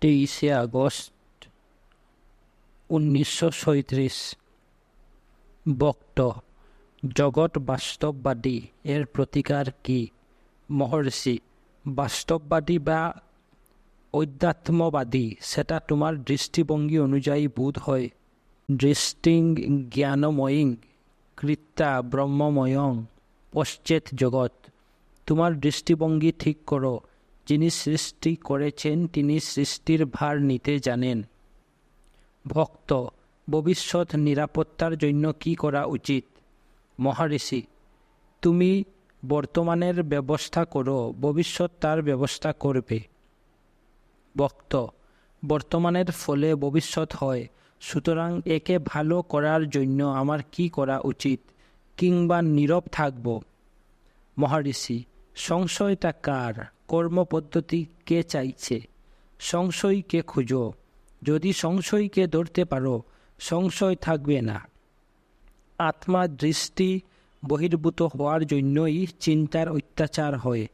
তেইশে আগস্ট উনিশশো সৈত্রিশ বক্ত, জগৎ বাস্তববাদী এর প্রতিকার কি? মহর্ষি, বাস্তববাদী বা অধ্যাত্মবাদী, সেটা তোমার দৃষ্টিভঙ্গি অনুযায়ী বোধ হয়। দৃষ্টিং জ্ঞানময়ীং কৃত্যা ব্রহ্মময়ং পশ্চেত জগৎ। তোমার দৃষ্টিভঙ্গি ঠিক করো। যিনি সৃষ্টি করেছেন, তিনি সৃষ্টির ভার নিতে জানেন। ভক্ত, ভবিষ্যৎ নিরাপত্তার জন্য কি করা উচিত? মহারিষি, তুমি বর্তমানের ব্যবস্থা করো, ভবিষ্যৎ তার ব্যবস্থা করবে। বক্ত বর্তমানের ফলে ভবিষ্যৎ হয়, সুতরাং একে ভালো করার জন্য আমার কি করা উচিত, কিংবা নীরব থাকব? মহারিষি, সংশয়টা কার? কর্মপদ্ধতি কে চাইছে। সংশয়কে খুঁজো। যদি সংশয়কে ধরতে পারো, সংশয় থাকবে না। আত্মা দৃষ্টি বহির্ভূত হওয়ার জন্যই চিন্তার অত্যাচার হয়।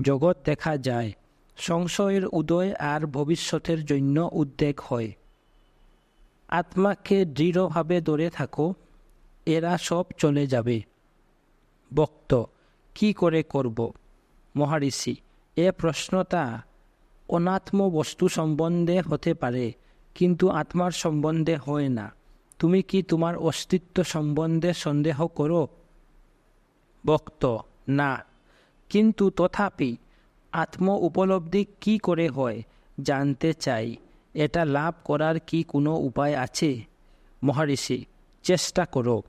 জগৎ দেখা যায়, সংশয়ের উদয় আর ভবিষ্যতের জন্য উদ্বেগ হয়। আত্মাকে দৃঢ়ভাবে ধরে থাকো, এরা সব চলে যাবে। বক্ত কি করে করব? মহারিষি এ প্রশ্নটা অনাত্ম বস্তু সম্বন্ধে হতে পারে, কিন্তু আত্মার সম্বন্ধে হয় না। তুমি কি তোমার অস্তিত্ব সম্বন্ধে সন্দেহ করো? বক্ত, না। কিন্তু তথাপি আত্ম উপলব্ধি কি করে হয় জানতে চাই। এটা লাভ করার কি কোনো উপায় আছে? মহারিষি, চেষ্টা করো।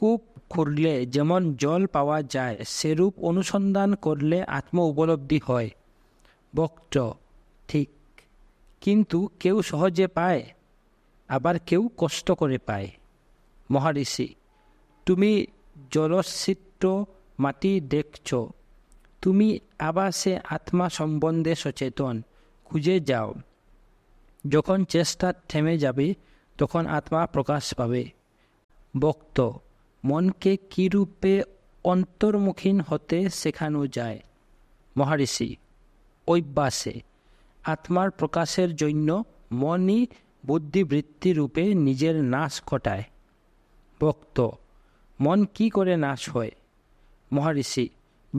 কূপ খুঁড়লে যেমন জল পাওয়া যায়, সেরূপ অনুসন্ধান করলে আত্ম উপলব্ধি হয়। বক্ত, ঠিক। কিন্তু কেউ সহজে পায়, আবার কেউ কষ্ট করে পায়। মহারিষি, তুমি জলসিদ্ধ মাটি দেখছ, তুমি আবার সে আত্মা সম্বন্ধে সচেতন, খুঁজে যাও। যখন চেষ্টা থেমে যাবে, তখন আত্মা প্রকাশ পাবে। বক্ত মনকে কীরূপে অন্তর্মুখীন হতে শেখানো যায়? মহারিষি, অভ্যাসে, আত্মার প্রকাশের জন্য মনই বুদ্ধিবৃত্তি রূপে নিজের নাশ ঘটায়। ভক্ত, মন কি করে নাশ হয়? মহারিষি,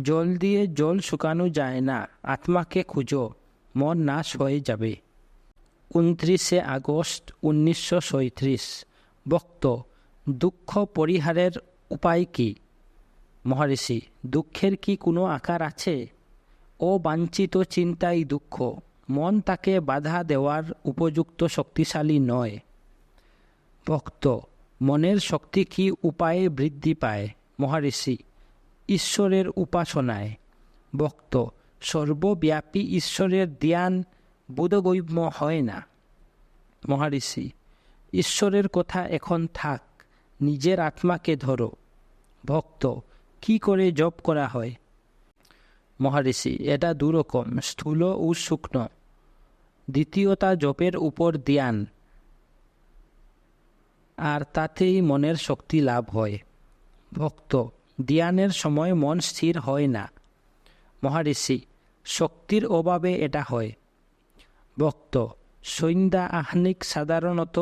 জল দিয়ে জল শুকানো যায় না, আত্মাকে খুঁজো, মন নাশ হয়ে যাবে। উনত্রিশে আগস্ট, উনিশশো বক্ত দুঃখ পরিহারের উপায় কি? মহারিষি, দুঃখের কি কোনো আকার আছে? অবাঞ্ছিত চিন্তাই দুঃখ, মন তাকে বাধা দেওয়ার উপযুক্ত শক্তিশালী নয়। ভক্ত, মনের শক্তি কি উপায়ে বৃদ্ধি পায়? মহারিষি, ঈশ্বরের উপাসনায়। ভক্ত, সর্বব্যাপী ঈশ্বরের ধ্যান বোধগম্য হয় না। মহারিষি, ঈশ্বরের কথা এখন থাক। নিজের আত্মাকে ধরো। ভক্ত, কি করে জপ করা হয়? মহারিষি, এটা দুরকম, স্থূল ও শুকনো দ্বিতীয়তা, জপের উপর ধ্যান। আর তাতেই মনের শক্তি লাভ হয়। ভক্ত, ধ্যানের সময় মন স্থির হয় না। মহারিষি, শক্তির অভাবে এটা হয়। ভক্ত সন্ধ্যা আহ্নিক সাধারণত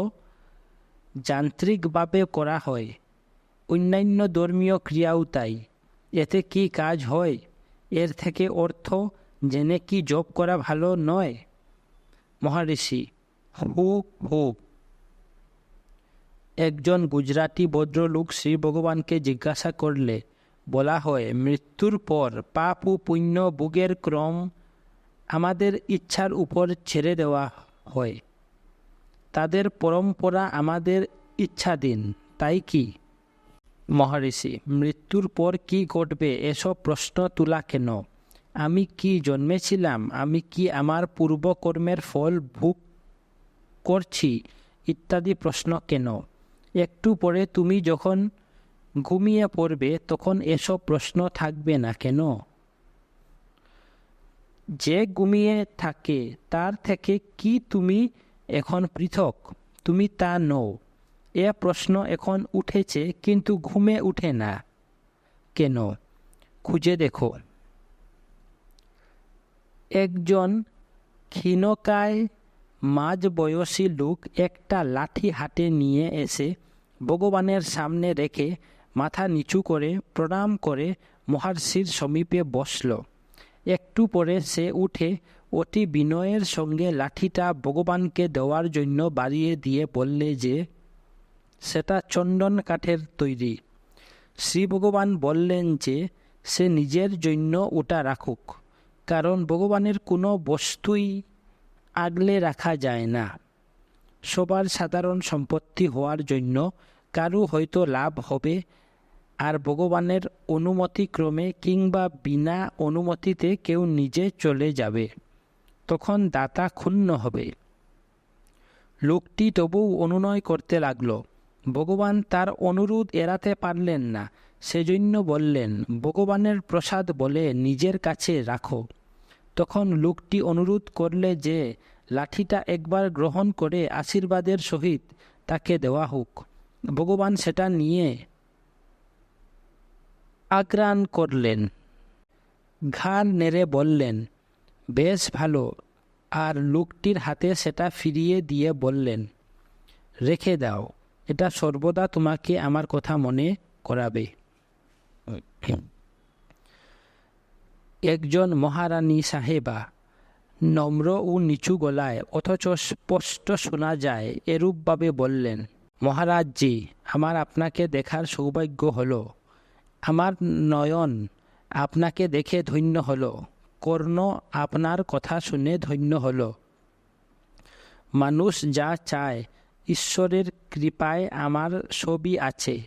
যান্ত্রিকভাবে করা হয়। অন্যান্য ধর্মীয় ক্রিয়াও তাই। এতে কি কাজ হয়? এর থেকে অর্থ জেনে কি জপ করা ভালো নয়? মহারিষি, হু হু। একজন গুজরাটি ভদ্রলোক শ্রী ভগবানকে জিজ্ঞাসা করলে, বলা হয়, মৃত্যুর পর পাপ ও পুণ্য ভোগের ক্রম আমাদের ইচ্ছার উপর ছেড়ে দেওয়া হয়। তাদের পরম্পরা আমাদের ইচ্ছাধীন, তাই কি? মহারিষি, মৃত্যুর পর কি ঘটবে এসব প্রশ্ন তোলা কেন? আমি কি জন্মেছিলাম? আমি কি আমার পূর্বকর্মের ফল ভোগ করছি? ইত্যাদি প্রশ্ন কেন? একটু পরে তুমি যখন ঘুমিয়ে পড়বে, তখন এসব প্রশ্ন থাকবে না কেন? যে ঘুমিয়ে থাকে, তার থেকে কি তুমি এখন পৃথক, তুমি তা নও। এ প্রশ্ন এখন উঠেছে কিন্তু ঘুমে উঠে না। কেন? খুঁজে দেখো। একজন ক্ষীণকায় মাঝ বয়সী লোক একটা লাঠি হাতে নিয়ে এসে ভগবানের সামনে রেখে মাথা নিচু করে প্রণাম করে মহর্ষির সমীপে বসল। একটু পরে সে উঠে অতি বিনয়ের সঙ্গে লাঠিটা ভগবানকে দেওয়ার জন্য বাড়িয়ে দিয়ে বললে যে, সেটা চন্দন কাঠের তৈরি। শ্রী ভগবান বললেন যে, সে নিজের জন্য ওটা রাখুক, কারণ ভগবানের কোনো বস্তুই আগলে রাখা যায় না। সবার সাধারণ সম্পত্তি হওয়ার জন্য কারু হয়তো লাভ হবে, আর ভগবানের অনুমতিক্রমে কিংবা বিনা অনুমতিতে কেউ নিজে চলে যাবে। তখন দাতা ক্ষুণ্ণ হবে। লোকটি তবু অনুনয় করতে লাগল। ভগবান তার অনুরোধ এড়াতে পারলেন না। সেজন্য বললেন, ভগবানের প্রসাদ বলে নিজের কাছে রাখো। তখন লোকটি অনুরোধ করলে যে, লাঠিটা একবার গ্রহণ করে আশীর্বাদের সহিত তাকে দেওয়া হোক। ভগবান সেটা নিয়ে আগ্রাণ করলেন। ঘাড় নেড়ে বললেন বেশ ভালো। আর লোকটির হাতে সেটা ফিরিয়ে দিয়ে বললেন, রেখে দাও, এটা সর্বদা তোমাকে আমার কথা মনে করাবে। একজন মহারানী সাহেবা নম্র ও নিচু গলায়, অথচ স্পষ্ট শোনা যায়, এরূপভাবে বললেন, মহারাজজি, আমার আপনাকে দেখার সৌভাগ্য হলো। আমার নয়ন আপনাকে দেখে ধন্য হলো। কর্ণ আপনার কথা শুনে ধন্য হল। মানুষ যা চায়, ঈশ্বরের কৃপায় আমার ছবি আছে।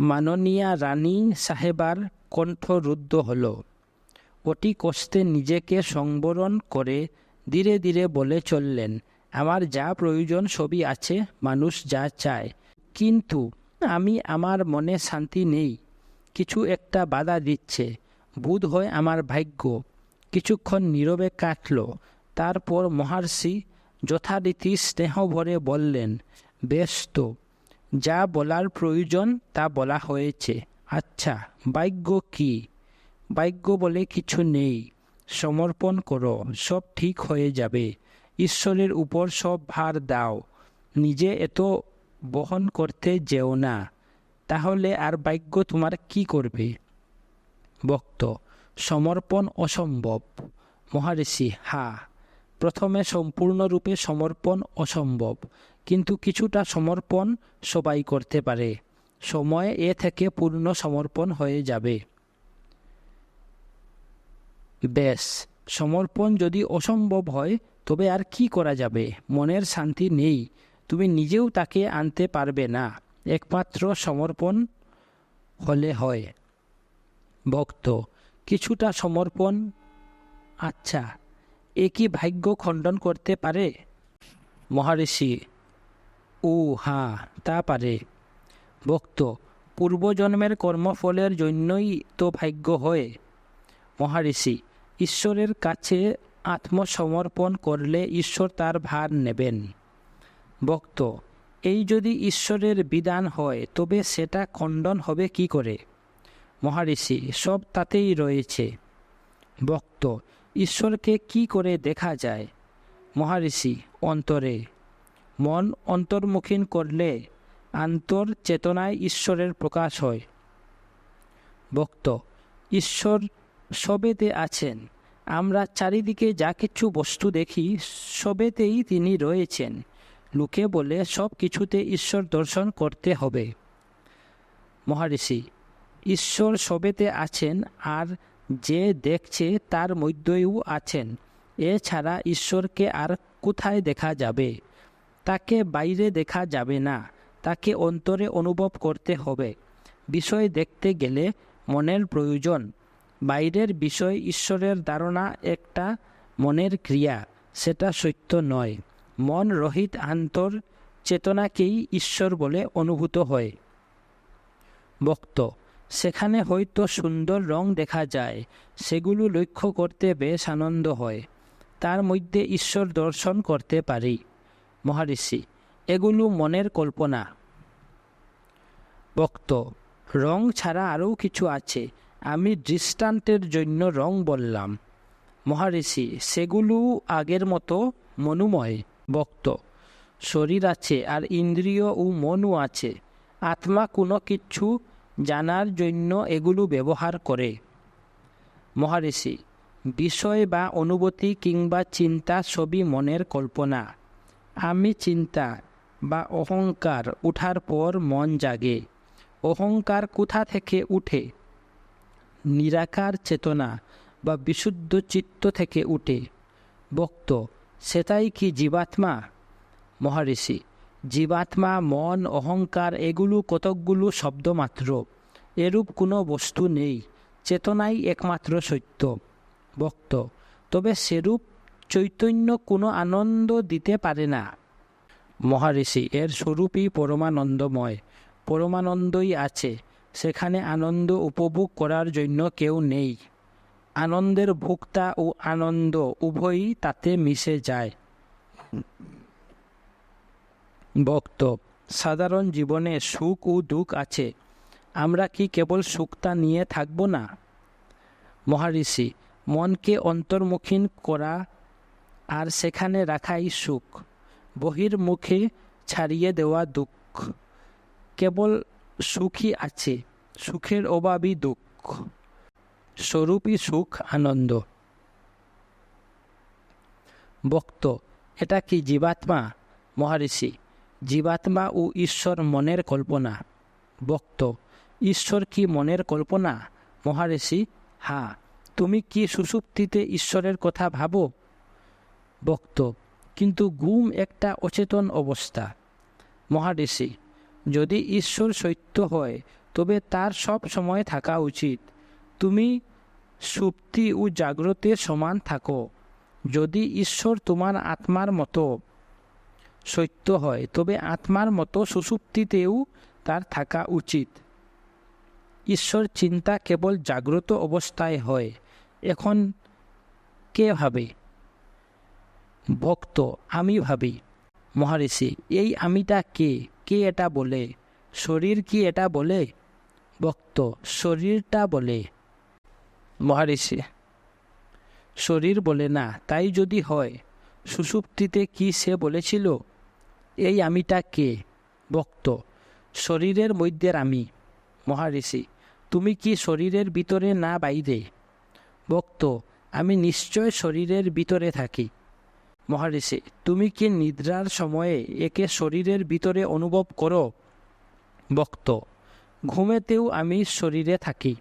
মাননীয়া রানী সাহেবার কণ্ঠ রুদ্ধ হল। অতি কষ্টে নিজেকে সংবরণ করে ধীরে ধীরে বলে চললেন, আমার যা প্রয়োজন ছবি আছে, মানুষ যা চায়। কিন্তু আমি আমার মনে শান্তি নেই। কিছু একটা বাধা দিচ্ছে। বোধ হয় আমার ভাগ্য কিছুক্ষণ নীরবে কাটল। তারপর মহার্ষি যথারীতি স্নেহ ভরে বললেন বেশ তো যা বলার প্রয়োজন তা বলা হয়েছে। আচ্ছা ভাগ্য কি? ভাগ্য বলে কিছু নেই। সমর্পণ করো, সব ঠিক হয়ে যাবে। ঈশ্বরের উপর সব ভার দাও। নিজে এত বহন করতে যেও না। তাহলে আর ভাগ্য তোমার কি করবে? বক্ত সমর্পণ অসম্ভব। মহারিষি হা, প্রথমে সম্পূর্ণরূপে সমর্পণ অসম্ভব, কিন্তু কিছুটা সমর্পণ সবাই করতে পারে। সময় এ থেকে পূর্ণ সমর্পণ হয়ে যাবে। বেশ সমর্পণ যদি অসম্ভব হয়, তবে আর কি করা যাবে? মনের শান্তি নেই, তুমি নিজেও তাকে আনতে পারবে না। একমাত্র সমর্পণ হলে হয়। ভক্ত, কিছুটা সমর্পণ। আচ্ছা এ কি ভাগ্য খণ্ডন করতে পারে? মহারিষি, ও হ্যাঁ তা পারে। ভক্ত, পূর্বজন্মের কর্মফলের জন্যই তো ভাগ্য হয়। মহারিষি, ঈশ্বরের কাছে আত্মসমর্পণ করলে ঈশ্বর তার ভার নেবেন। ভক্ত, এই যদি ঈশ্বরের বিধান হয়, তবে সেটা খণ্ডন হবে কি করে? মহারিষি, সব তাতেই রয়েছে। ভক্ত, ঈশ্বরকে কি করে দেখা যায়? মহারিষি, অন্তরে। মন অন্তর্মুখীন করলে আন্তর চেতনায় ঈশ্বরের প্রকাশ হয়। ভক্ত, ঈশ্বর সবেতে আছেন। আমরা চারিদিকে যা কিছু বস্তু দেখি, সবেতেই তিনি রয়েছেন। লোকে বলে সব কিছুতে ঈশ্বর দর্শন করতে হবে। মহারিষি ঈশ্বর সবেতে আছেন আর যে দেখছে তার মধ্যেও আছেন। এছাড়া ঈশ্বরকে আর কোথায় দেখা যাবে? তাকে বাইরে দেখা যাবে না। তাকে অন্তরে অনুভব করতে হবে। বিষয় দেখতে গেলে মনের প্রয়োজন। বাইরের বিষয় ঈশ্বরের ধারণা একটা মনের ক্রিয়া, সেটা সত্য নয়। মন রহিত আন্তর চেতনাকেই ঈশ্বর বলে অনুভূত হয়। বক্ত সেখানে হয়তো সুন্দর রং দেখা যায়, সেগুলো লক্ষ্য করতে বেশ আনন্দ হয়। তার মধ্যে ঈশ্বর দর্শন করতে পারি। মহারিষি, এগুলো মনের কল্পনা। বক্ত রং ছাড়া আরও কিছু আছে, আমি দৃষ্টান্তের জন্য রং বললাম। মহারিষি, সেগুলো আগের মতো মনুময় বক্ত শরীর আছে আর ইন্দ্রিয় ও মনও আছে। আত্মা কোনো কিছু জানার জন্য এগুলো ব্যবহার করে। মহারিষি, বিষয় বা অনুভূতি কিংবা চিন্তা ছবি মনের কল্পনা। আমি চিন্তা বা অহংকার উঠার পর মন জাগে। অহংকার কোথা থেকে উঠে? নিরাকার চেতনা বা বিশুদ্ধ চিত্ত থেকে উঠে। বক্ত সেটাই কি জীবাত্মা? মহারিষি জীবাত্মা, মন, অহংকার, এগুলো কতকগুলো শব্দ মাত্র এরূপ কোনো বস্তু নেই, চেতনাই একমাত্র সত্য বক্ত তবে সেরূপ চৈতন্য কোনো আনন্দ দিতে পারে না। মহারিষি, এর স্বরূপই পরমানন্দময়। পরমানন্দই আছে, সেখানে আনন্দ উপভোগ করার জন্য কেউ নেই। আনন্দের ভোক্তা ও আনন্দ উভয়ই তাতে মিশে যায়। বক্ত সাধারণ জীবনে সুখ ও দুঃখ আছে। আমরা কি কেবল সুখটা নিয়ে থাকব না? মহারিষি মনকে অন্তর্মুখীন করা আর সেখানে রাখাই সুখ। বহির্মুখে ছাড়িয়ে দেওয়া দুঃখ। কেবল সুখই আছে, সুখের অভাবই দুঃখ। স্বরূপই সুখ, আনন্দ। বক্ত এটা কি জীবাত্মা? মহারিষি জীবাত্মা ও ঈশ্বর মনের কল্পনা। বক্ত ঈশ্বর কি মনের কল্পনা? মহারিষি হা, তুমি কি সুসুপ্তিতে ঈশ্বরের কথা ভাবো? বক্ত কিন্তু গুম একটা অচেতন অবস্থা। মহারিষি যদি ঈশ্বর সত্য হয়, তবে তার সব সময় থাকা উচিত। তুমি সুপ্তি ও জাগ্রতে সমান থাকো। যদি ঈশ্বর তোমার আত্মার মতো সত্য হয়, তবে আত্মার মতো সুষুপ্তিতেও তার থাকা উচিত। ঈশ্বর চিন্তা কেবল জাগ্রত অবস্থায় হয়, এখন কে ভাবে? ভক্ত, আমি ভাবি, মহারিষি, এই আমিটা কে? কে এটা বলে? শরীর কি এটা বলে? ভক্ত, শরীরটা বলে। মহারিষি, শরীর বলে না, তাই যদি হয় সুষুপ্তিতে কি সে বলেছিল? এই আমিটা কে? ভক্ত। শরীরের মধ্যের আমি মহারিষি তুমি কি শরীরের ভিতরে না বাইরে? ভক্ত, আমি নিশ্চয় শরীরের ভিতরে থাকি। মহারিষি তুমি কি নিদ্রার সময়ে একে শরীরের ভিতরে অনুভব করো? ভক্ত, ঘুমেতেও আমি শরীরে থাকি।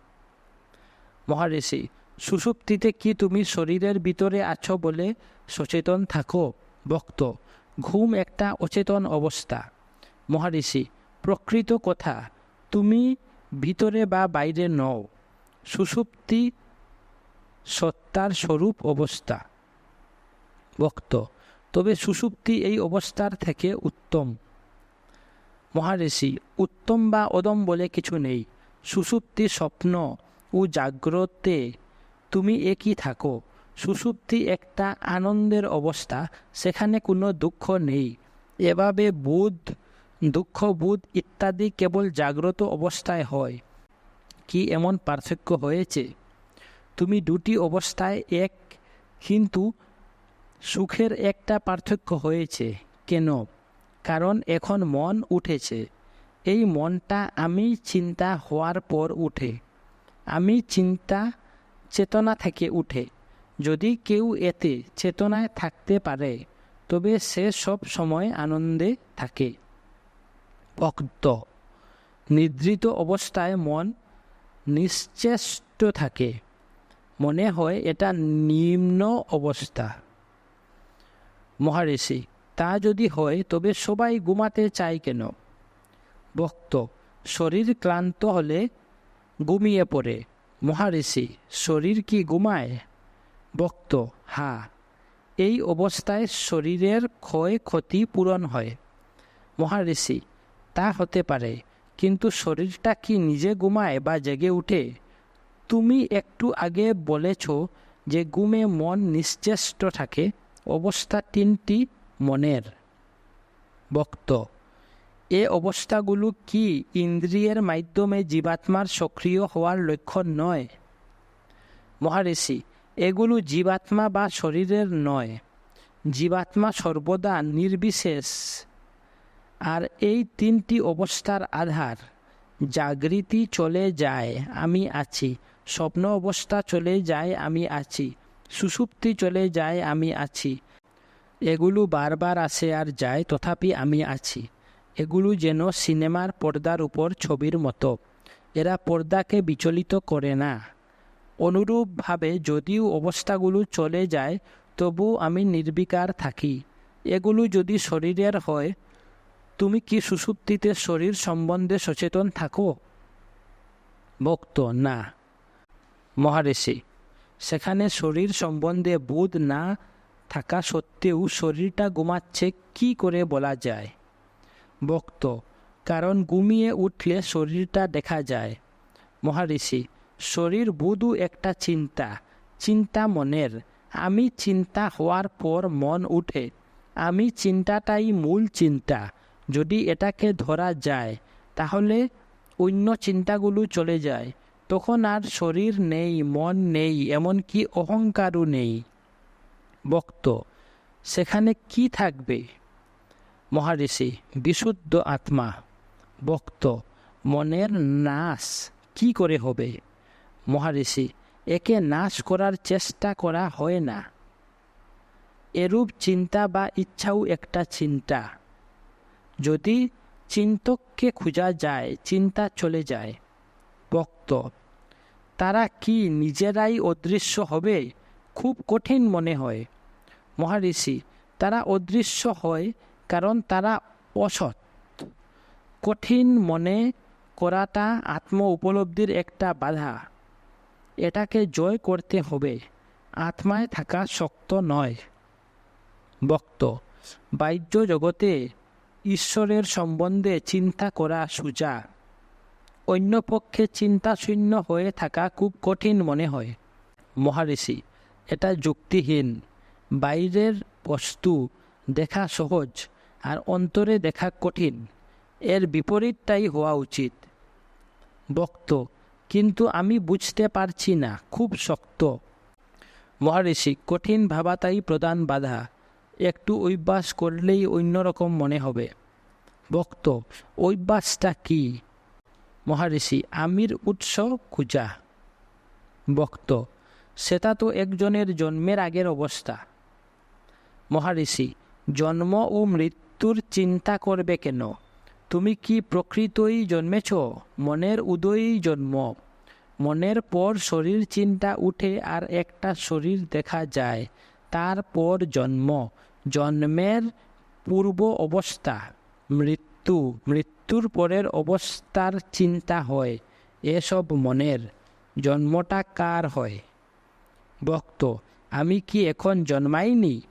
মহারিষি সুষুপ্তিতে কি তুমি শরীরের ভিতরে আছো বলে সচেতন থাকো? ভক্ত ঘুম একটা অচেতন অবস্থা। মহারিষি, প্রকৃত কথা, তুমি ভিতরে বা বাইরে নও। সুষুপ্তি সত্তার স্বরূপ অবস্থা। ভক্ত, তবে সুষুপ্তি এই অবস্থার থেকে উত্তম। মহারিষি, উত্তম বা অদম বলে কিছু নেই। সুষুপ্তি স্বপ্ন ও জাগ্রতে তুমি একই থাকো। সুষুপ্তি একটা আনন্দের অবস্থা, সেখানে কোনো দুঃখ নেই। এভাবে বুধ, দুঃখ, বুধ ইত্যাদি কেবল জাগ্রত অবস্থায় হয়। কি এমন পার্থক্য হয়েছে? তুমি দুটি অবস্থায় এক, কিন্তু সুখের একটা পার্থক্য হয়েছে। কেন? কারণ এখন মন উঠেছে। এই মনটা আমি চিন্তা হওয়ার পর উঠে। আমি চিন্তা চেতনা থেকে উঠে। যদি কেউ এতে চেতনায় থাকতে পারে, তবে সে সব সময় আনন্দে থাকে। ভক্ত, নিদ্রিত অবস্থায় মন নিশ্চেষ্ট থাকে। মনে হয় এটা নিম্ন অবস্থা। মহারিষি, তা যদি হয়, তবে সবাই ঘুমাতে চায় কেন? বক্ত শরীর ক্লান্ত হলে ঘুমিয়ে পড়ে। মহারিষি, শরীর কি ঘুমায়? ভক্ত, হা। এই অবস্থায় শরীরের ক্ষয় ক্ষতি পূরণ হয়। মহারিষি তা হতে পারে কিন্তু শরীরটা কি নিজে ঘুমায় বা জেগে উঠে? তুমি একটু আগে বলেছ যে ঘুমে মন নিশ্চেষ্ট থাকে অবস্থা তিনটি মনের। বক্ত এ অবস্থাগুলো কি ইন্দ্রিয়ের মাধ্যমে জীবাত্মার সক্রিয় হওয়ার লক্ষণ নয়? মহারিষি এগুলো জীবাত্মা বা শরীরের নয়। জীবাত্মা সর্বদা নির্বিশেষ। আর এই তিনটি অবস্থার আধার, জাগৃতি চলে যায়, আমি আছি। স্বপ্ন অবস্থা চলে যায়, আমি আছি। সুষুপ্তি চলে যায়, আমি আছি। এগুলো বারবার আসে আর যায়, তথাপি আমি আছি। এগুলো যেন সিনেমার পর্দার উপর ছবির মতো। এরা পর্দাকে বিচলিত করে না। অনুরূপভাবে যদিও অবস্থাগুলো চলে যায় তবু আমি নির্বিকার থাকি। এগুলো যদি শরীরের হয়, তুমি কি সুষুপ্তিতে শরীর সম্বন্ধে সচেতন থাকো? ভক্ত, না। মহারেষি সেখানে শরীর সম্বন্ধে বোধ না থাকা সত্ত্বেও শরীরটা ঘুমাচ্ছে কি করে বলা যায়? বক্ত কারণ ঘুমিয়ে উঠলে শরীরটা দেখা যায়। মহারিষি শরীর বুধু একটা চিন্তা চিন্তা মনের। আমি চিন্তা হওয়ার পর মন উঠে। আমি চিন্তাটাই মূল চিন্তা। যদি এটাকে ধরা যায়, তাহলে অন্য চিন্তাগুলো চলে যায়। তখন আর শরীর নেই, মন নেই, এমনকি অহংকারও নেই। বক্ত সেখানে কি থাকবে? মহারিষি, বিশুদ্ধ আত্মা। বক্ত মনের নাশ কি করে হবে? মহারিষি, একে নাশ করার চেষ্টা করা হয় না। এরূপ চিন্তা বা ইচ্ছাও একটা চিন্তা। যদি চিন্তককে খোঁজা যায়, চিন্তা চলে যায়। বক্ত তারা কি নিজেরাই অদৃশ্য হবে? খুব কঠিন মনে হয়। মহারিষি, তারা অদৃশ্য হয় কারণ তারা অসৎ। কঠিন মনে করাটা আত্ম উপলব্ধির একটা বাধা। এটাকে জয় করতে হবে। আত্মায় থাকা শক্ত নয়। বক্ত বাহ্য জগতে ঈশ্বরের সম্বন্ধে চিন্তা করা সোজা। অন্য পক্ষে চিন্তাশূন্য হয়ে থাকা খুব কঠিন মনে হয়। মহারিষি, এটা যুক্তিহীন। বাইরের বস্তু দেখা সহজ আর অন্তরে দেখা কঠিন। এর বিপরীতটাই হওয়া উচিত। বক্ত কিন্তু আমি বুঝতে পারছি না, খুব শক্ত। মহারিষি, কঠিন ভাবাতাই প্রধান বাধা। একটু অভ্যাস করলেই অন্যরকম মনে হবে। বক্ত অভ্যাসটা কি? মহারিষি, আমির উৎস খুঁজা। বক্ত সেটা তো একজনের জন্মের আগের অবস্থা। মহারিষি, জন্ম ও মৃত্যুর চিন্তা করবে কেন? তুমি কি প্রকৃতই জন্মেছ? মনের উদয়ই জন্ম। মনের পর শরীর চিন্তা উঠে আর একটা শরীর দেখা যায়। তারপর জন্ম। জন্মের পূর্ব অবস্থা। মৃত্যু। মৃত্যুর পরের অবস্থার চিন্তা হয়। এসব মনের। জন্মটা কার হয়? বক্ত আমি কি এখন জন্মাইনি?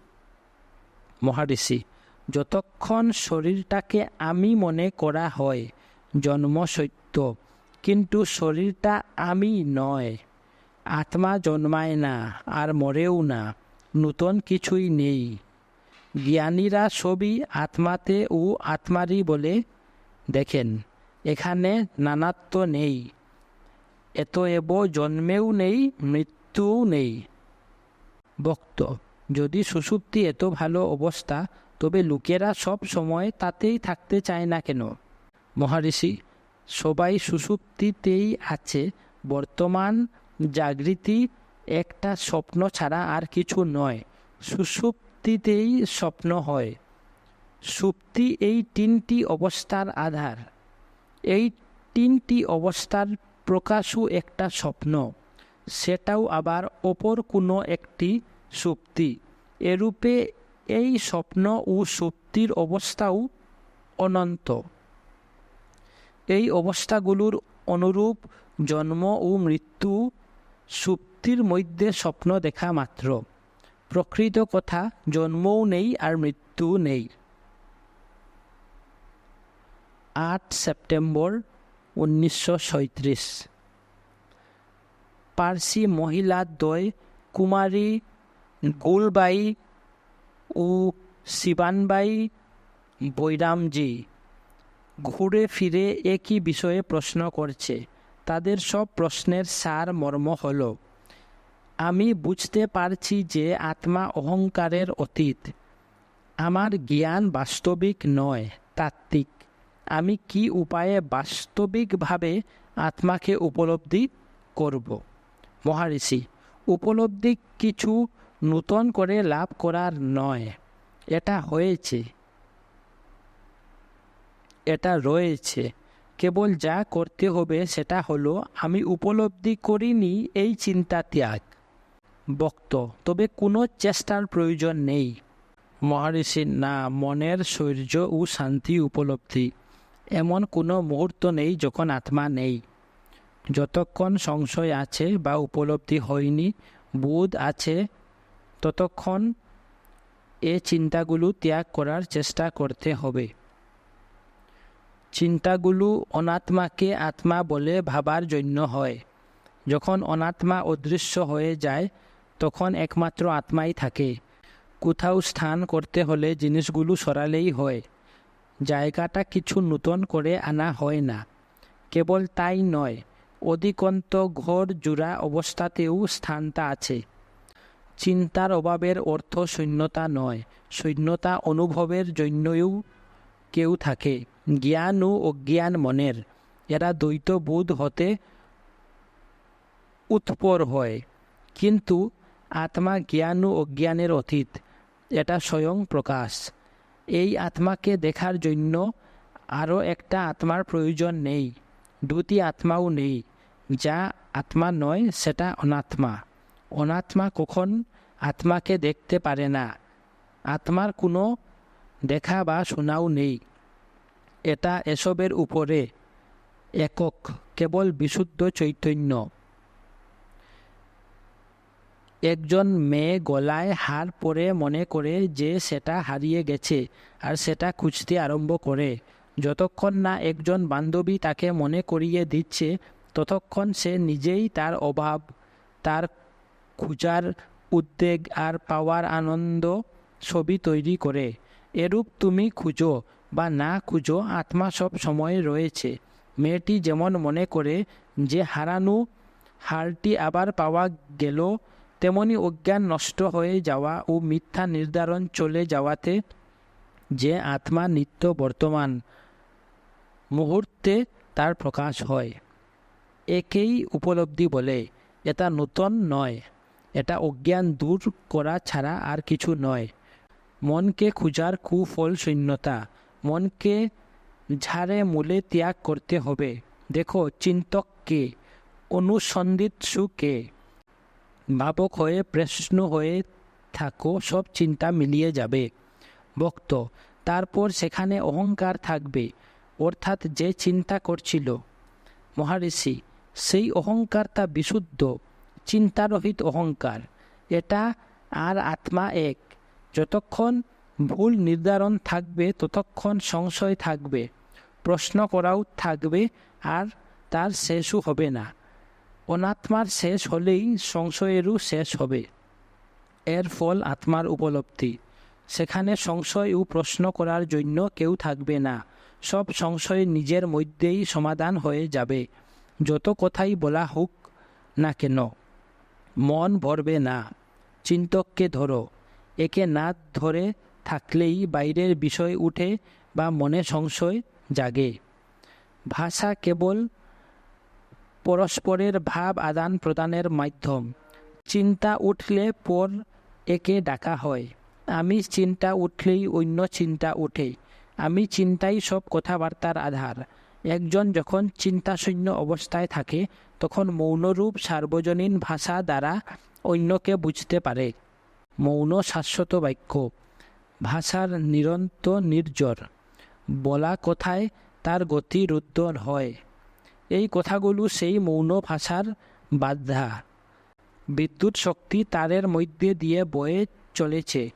মহারিষি যতক্ষণ শরীরটাকে আমি মনে করা হয় জন্ম সত্য, কিন্তু শরীরটা আমি নয়। আত্মা জন্মায় না আর মরেও না, নূতন কিছুই নেই। জ্ঞানীরা সবই আত্মাতে ও আত্মারই বলে দেখেন, এখানে নানাত্ব নেই। এত এব জন্মেও নেই, মৃত্যুও নেই। বক্ত যদি সুষুপ্তি এত ভালো অবস্থা তবে লোকেরা সব সময় তাতেই থাকতে চায় না কেন? মহারিষি, সবাই সুসুপ্তিতেই আছে। বর্তমান জাগৃতি একটা স্বপ্ন ছাড়া আর কিছু নয়। সুসুপ্তিতেই স্বপ্ন হয়। সুপ্তি এই তিনটি অবস্থার আধার। এই তিনটি অবস্থার প্রকাশও একটা স্বপ্ন। সেটাও আবার অপর কোনো একটি সুপ্তি। এরূপে এই স্বপ্ন ও সুপ্তির অবস্থাও অনন্ত। এই অবস্থাগুলোর অনুরূপ জন্ম ও মৃত্যু সুপ্তির মধ্যে স্বপ্ন দেখা মাত্র। প্রকৃত কথা, জন্মও নেই আর মৃত্যুও নেই। আট সেপ্টেম্বর উনিশশো সৈত্রিশ পার্সি মহিলা দ্বয় কুমারী গুলবাই ও শিবানবাই বৈরামজি ঘুরে ফিরে একই বিষয়ে প্রশ্ন করছে। তাদের সব প্রশ্নের সার মর্ম হল, আমি বুঝতে পারছি যে আত্মা অহংকারের অতীত। আমার জ্ঞান বাস্তবিক নয়, তাত্ত্বিক। আমি কি উপায়ে বাস্তবিকভাবে আত্মাকে উপলব্ধি করব? মহারিষি, উপলব্ধি কিছু নূতন করে লাভ করার নয়। এটা হয়েছে। এটা রয়েছে। কেবল যা করতে হবে সেটা হলো, আমি উপলব্ধি করিনি এই চিন্তা ত্যাগ। বক্ত তবে কোনো চেষ্টার প্রয়োজন নেই। মহারিষির না, মনের শৈর্য ও শান্তি উপলব্ধি। এমন কোনো মুহূর্ত নেই যখন আত্মা নেই। যতক্ষণ সংশয় আছে বা উপলব্ধি হয়নি, বোধ আছে ততক্ষণ এ চিন্তাগুলো ত্যাগ করার চেষ্টা করতে হবে। চিন্তাগুলো অনাত্মাকে আত্মা বলে ভাবার জন্য হয়। যখন অনাত্মা অদৃশ্য হয়ে যায়, তখন একমাত্র আত্মাই থাকে। কোথাও স্থান করতে হলে জিনিসগুলো সরালেই হয়। জায়গাটা কিছু নূতন করে আনা হয় না। কেবল তাই নয়, অধিকন্ত ঘর জোড়া অবস্থাতেও স্থানটা আছে। চিন্তার অভাবের অর্থ শূন্যতা নয় শূন্যতা অনুভবের জন্যও কেউ থাকে। জ্ঞান ও অজ্ঞান মনের এরা দ্বৈত বোধ হতে উৎপর হয়। কিন্তু আত্মা জ্ঞান ও অজ্ঞানের অতীত। এটা স্বয়ং প্রকাশ এই আত্মাকে দেখার জন্য আরও একটা আত্মার প্রয়োজন নেই। দুটি আত্মাও নেই। যা আত্মা নয়, সেটা অনাত্মা। অনাত্মা কখন আত্মাকে দেখতে পারে না। আত্মার কোনো দেখা বা শোনাও নেই। এটা এসবের উপরে একক, কেবল বিশুদ্ধ চৈতন্য। একজন মেয়ে গলায় হার পরে মনে করে যে সেটা হারিয়ে গেছে আর সেটা খুঁজতে আরম্ভ করে। যতক্ষণ না একজন বান্ধবী তাকে মনে করিয়ে দিচ্ছে, ততক্ষণ সে নিজেই তার অভাব, তার খুঁজার উদ্বেগ আর পাওয়ার আনন্দ ছবি তৈরি করে। এরূপ তুমি খুঁজো বা না খুঁজো আত্মা সব সময় রয়েছে। মেয়েটি যেমন মনে করে যে হারানো হারটি আবার পাওয়া গেল, তেমনি অজ্ঞান নষ্ট হয়ে যাওয়া ও মিথ্যা নির্ধারণ চলে যাওয়াতে যে আত্মা নিত্য বর্তমান মুহূর্তে তার প্রকাশ হয়। একেই উপলব্ধি বলে, এটা নূতন নয়। এটা অজ্ঞান দূর করা ছাড়া আর কিছু নয়। মনকে খুঁজার কুফল শূন্যতা। মনকে ঝাড়ে মূলে ত্যাগ করতে হবে। দেখো, চিন্তক কে? চিন্তককে অনুসন্ধিৎসুকে ভাবক হয়ে, প্রশ্ন হয়ে থাকো, সব চিন্তা মিলিয়ে যাবে। বক্ত তারপর সেখানে অহংকার থাকবে। অর্থাৎ যে চিন্তা করছিল। মহারিষি, সেই অহংকারটা বিশুদ্ধ। চিন্তারহিত অহংকার এটা আর আত্মা এক। যতক্ষণ ভুল নির্ধারণ থাকবে, ততক্ষণ সংশয় থাকবে, প্রশ্ন করাও থাকবে, আর তার শেষও হবে না। অনাত্মার শেষ হলেই সংশয়েরও শেষ হবে। এর ফল আত্মার উপলব্ধি। সেখানে সংশয় ও প্রশ্ন করার জন্য কেউ থাকবে না। সব সংশয় নিজের মধ্যেই সমাধান হয়ে যাবে। যত কথাই বলা হোক না কেন। মন ভরবে না। চিন্তককে ধরো। একে না ধরে থাকলেই বাইরের বিষয় উঠে বা মনে সংশয় জাগে। ভাষা কেবল পরস্পরের ভাব আদান প্রদানের মাধ্যম। চিন্তা উঠলে পর একে ডাকা হয়। আমি চিন্তা উঠলেই অন্য চিন্তা উঠে আমি চিন্তাই সব কথাবার্তার আধার। একজন যখন চিন্তাশূন্য অবস্থায় থাকে তখন মৌনরূপ সার্বজনীন ভাষা দ্বারা অন্যকে বুঝতে পারে। মৌন শাশ্বত বাক্য। ভাষার নিরন্ত নির্জর বলা কথায় তার গতি রুদ্ধ হয়। এই কথাগুলো সেই মৌন ভাষার বাধা বিদ্যুৎ শক্তি তারের মধ্যে দিয়ে বয়ে চলেছে।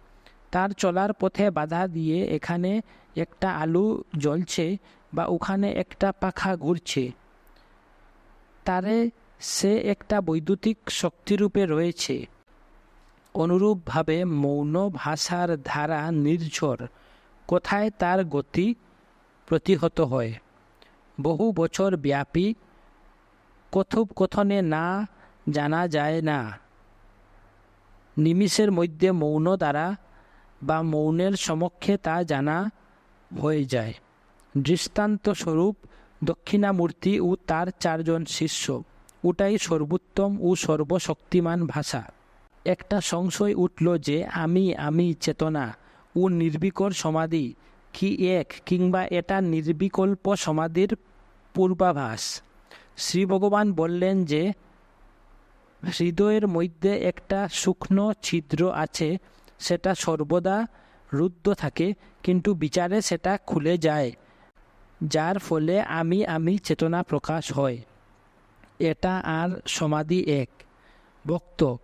তার চলার পথে বাধা দিয়ে এখানে একটা আলু জ্বলছে বা ওখানে একটা পাখা ঘুরছে। তারে সে একটা বৈদ্যুতিক শক্তিরূপে রয়েছে। অনুরূপভাবে মৌন ভাষার ধারা নির্ঝর। কোথায় তার গতি প্রতিহত হয়? বহু বছর ব্যাপী কথোপকথনে না জানা যায় না। নিমিষের মধ্যে মৌন দ্বারা বা মৌনের সমক্ষে তা জানা হয়ে যায়। দৃষ্টান্তস্বরূপ দক্ষিণামূর্তি ও তার চারজন শিষ্য। ওটাই সর্বোত্তম ও সর্বশক্তিমান ভাষা। একটা সংশয় উঠল যে আমি আমি চেতনা ও নির্বিকর সমাধি কি এক কিংবা এটা নির্বিকল্প সমাধির পূর্বাভাস? শ্রী ভগবান বললেন যে, হৃদয়ের মধ্যে একটা শুকনো ছিদ্র আছে, সেটা সর্বদা রুদ্ধ থাকে, কিন্তু বিচারে সেটা খুলে যায়। যার ফলে আমি আমি চেতনা প্রকাশ হয়। এটা আর সমাধি এক। ভক্ত,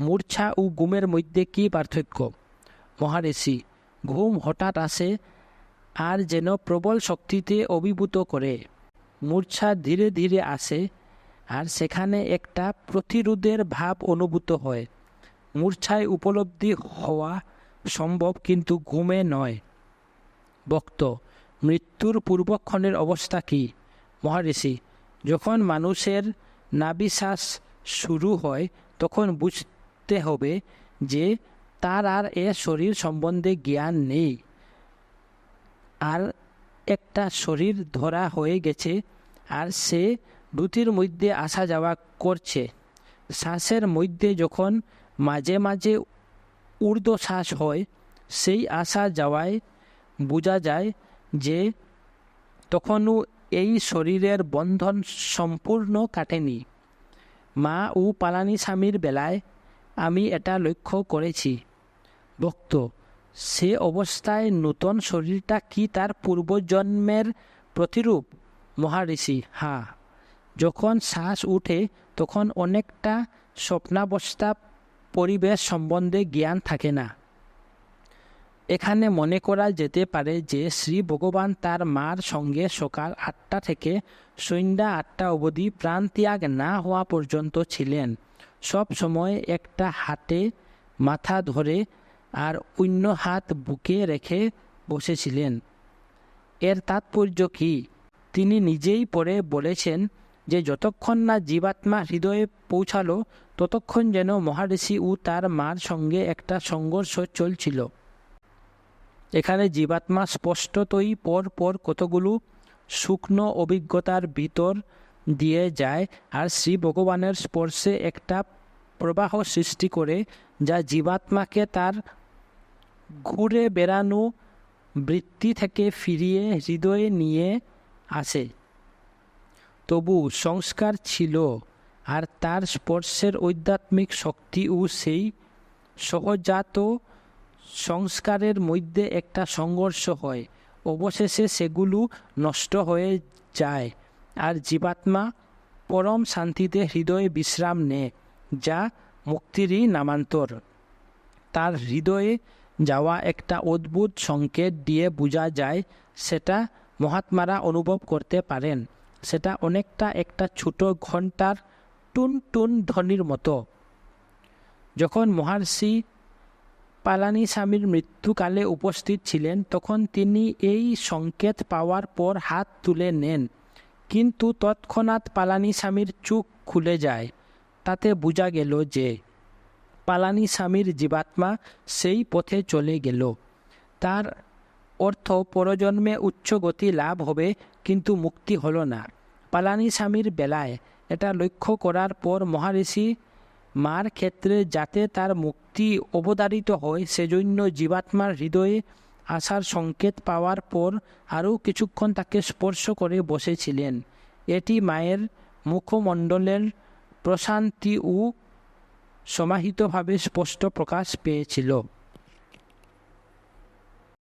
মূর্ছা ও ঘুমের মধ্যে কি পার্থক্য? মহারেষি ঘুম হঠাৎ আসে আর যেন প্রবল শক্তিতে অভিভূত করে। মূর্ছা ধীরে ধীরে আসে আর সেখানে একটা প্রতিরোধের ভাব অনুভূত হয়। মূর্ছায় উপলব্ধি হওয়া সম্ভব কিন্তু ঘুমে নয়। বক্ত মৃত্যুর পূর্বক্ষণের অবস্থা কি? মহারিষি যখন মানুষের নাবিশ্বাস শুরু হয়, তখন বুঝতে হবে যে তার আর এ শরীর সম্বন্ধে জ্ঞান নেই। আর একটা শরীর ধরা হয়ে গেছে, আর সে দুটির মধ্যে আসা যাওয়া করছে। শ্বাসের মধ্যে যখন মাঝে মাঝে ঊর্ধ্বশ্বাস হয়, সেই আসা যাওয়ায় বোঝা যায় যে তখনও এই শরীরের বন্ধন সম্পূর্ণ কাটেনি। মা ও পালানি স্বামীর বেলায় আমি এটা লক্ষ্য করেছি। ভক্ত, সে অবস্থায় নূতন শরীরটা কি তার পূর্বজন্মের প্রতিরূপ? মহারিষি হা। যখন শ্বাস উঠে তখন অনেকটা স্বপ্নাবস্থা পরিবেশ সম্বন্ধে জ্ঞান থাকে না। এখানে মনে করা যেতে পারে যে শ্রী ভগবান তার মার সঙ্গে সকাল আটটা থেকে সন্ধ্যা আটটা অবধি প্রাণ ত্যাগ না হওয়া পর্যন্ত ছিলেন। সব সময় একটা হাতে মাথা ধরে আর অন্য হাত বুকে রেখে বসেছিলেন। এর তাৎপর্য কি? তিনি নিজেই পরে বলেছেন যে যতক্ষণ না জীবাত্মা হৃদয়ে পৌঁছালো, ততক্ষণ যেন মহারিষি ও তার মার সঙ্গে একটা সংঘর্ষ চলছিল। এখানে জীবাত্মা স্পষ্টতই পর পর কতগুলো শুকনো অভিজ্ঞতার ভিতর দিয়ে যায় আর শ্রী ভগবানের স্পর্শে একটা প্রবাহ সৃষ্টি করে যা জীবাত্মাকে তার ঘুরে বেড়ানো বৃত্তি থেকে ফিরিয়ে হৃদয়ে নিয়ে আসে। তবু সংস্কার ছিল আর তার স্পর্শের আধ্যাত্মিক শক্তি ও সেই সহজাত সংস্কারের মধ্যে একটা সংঘর্ষ হয়। অবশেষে সেগুলো নষ্ট হয়ে যায় আর জীবাত্মা পরম শান্তিতে হৃদয়ে বিশ্রাম নেয়, যা মুক্তিরই নামান্তর। তার হৃদয়ে যাওয়া একটা অদ্ভুত সংকেত দিয়ে বোঝা যায়, সেটা মহাত্মারা অনুভব করতে পারেন। সেটা অনেকটা একটা ছোট ঘণ্টার টুন টুন ধ্বনির মতো। যখন মহর্ষি পালানি স্বামীর মৃত্যুকালে উপস্থিত ছিলেন, তখন তিনি এই সংকেত পাওয়ার পর হাত তুলে নেন। কিন্তু তৎক্ষণাৎ পালানি স্বামীর চোখ খুলে যায়। তাতে বোঝা গেল যে পালানি স্বামীর জীবাত্মা সেই পথে চলে গেল। তার অর্থ পরজন্মে উচ্চ গতি লাভ হবে, কিন্তু মুক্তি হলো না। পালানি স্বামীর বেলায় এটা লক্ষ্য করার পর মহারিষি মার ক্ষেত্রে যাতে তার মুক্তি অবতারিত হয়, সেজন্য জীবাত্মার হৃদয়ে আসার সংকেত পাওয়ার পর আরও কিছুক্ষণ তাকে স্পর্শ করে বসেছিলেন। এটি মায়ের মুখমণ্ডলের প্রশান্তি ও সমাহিতভাবে স্পষ্ট প্রকাশ পেয়েছিল।